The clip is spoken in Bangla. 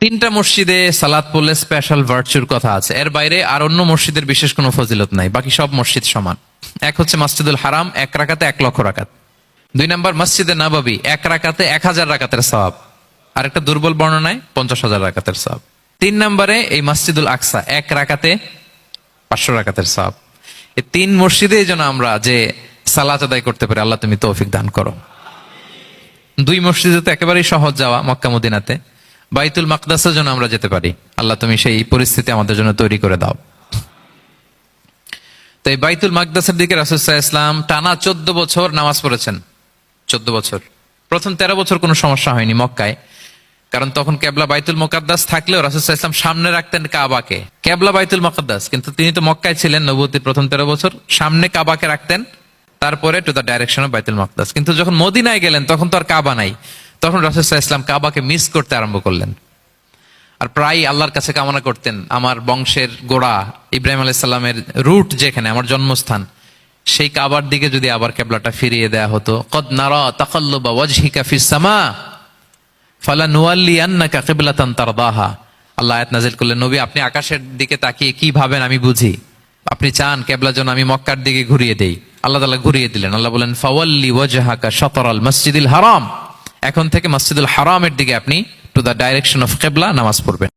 তিনটা মসজিদে সালাত পড়লে স্পেশাল ভার্চুর কথা আছে। এর বাইরে আর অন্য মসজিদের বিশেষ কোনো ফজিলত নাই। বাকি সব মসজিদ সমান। এক হচ্ছে মসজিদুল হারাম, এক রাকাতে এক লক্ষ রাকাত। দুই নম্বর মসজিদে নাবাবি, এক রাকাতে এক হাজার রাকাতের সওয়াব। আর একটা দুর্বল বর্ণনায় পঞ্চাশ হাজার রাকাতের সওয়াব। তিন নম্বরে এই মসজিদুল আকসা, এক রাকাতে পাঁচশো রাকাতের সওয়াব। এই তিন মসজিদে যেন আমরা যে সালাত আদায় করতে পারি, আল্লাহ তুমি তৌফিক দান করো। দুই মসজিদে তো একেবারেই সহজ যাওয়া মক্কা মদিনাতে বাইতুল মাকদাসের জন্য আমরা যেতে পারি। আল্লাহ তুমি সেই পরিস্থিতি আমাদের জন্য তৈরি করে দাও। তো এই বাইতুল মাকদাসের দিকে রাসুসাহ ইসলাম টানা চোদ্দ বছর নামাজ পড়েছেন। চোদ্দ বছর। প্রথম তেরো বছর কোনো সমস্যা হয়নি মক্কায়। কারণ তখন কেবলা বাইতুল মোকাদ্দাস থাকলেও রাসুসাহ ইসলাম সামনে রাখতেন কাবাকে। কেবলা বাইতুল মোকাদ্দাস। কিন্তু তিনি তো মক্কায় ছিলেন নবতির প্রথম তেরো বছর। সামনে কাবাকে রাখতেন। তারপরে টু দ্য ডাইরেকশন অফ বাইতুল মকদাস কিন্তু যখন মদিনায় গেলেন, তখন তো আর কাবা নাই। তখন রাসুসাহ ইসলাম কাবাকে মিস করতে আরম্ভ করলেন। আর প্রায় আল্লাহর কাছে কামনা করতেন, আমার বংশের গোড়া ইব্রাহিম আলাইসাল্লামের রুট যেখানে, আমার জন্মস্থান, সেই কাবার দিকে যদি আবার কেবলাটা ফিরিয়ে দেয়া হতো, কদ নারা তাকাল্লুবা ওয়াজহিকা ফিস সামা, ফালা নুয়াল্লি আন্নাকা কিবলাতান তারদাহা। আল্লাহ আয়াত নাজিল করলেন, নবী, আপনি আকাশের দিকে তাকিয়ে কি ভাবেন আমি বুঝি। আপনি চান কেবলা যেন আমি মক্কার দিকে ঘুরিয়ে দেই। আল্লাহ তাআলা ঘুরিয়ে দিলেন, আল্লাহ বলেন ফাওয়াল্লি ওয়াজহাকা শাতরাল মসজিদুল হারাম। এখন থেকে মসজিদুল হারামের দিকে আপনি টু দ্য ডাইরেকশন অফ কেবলা নামাজ পড়বেন।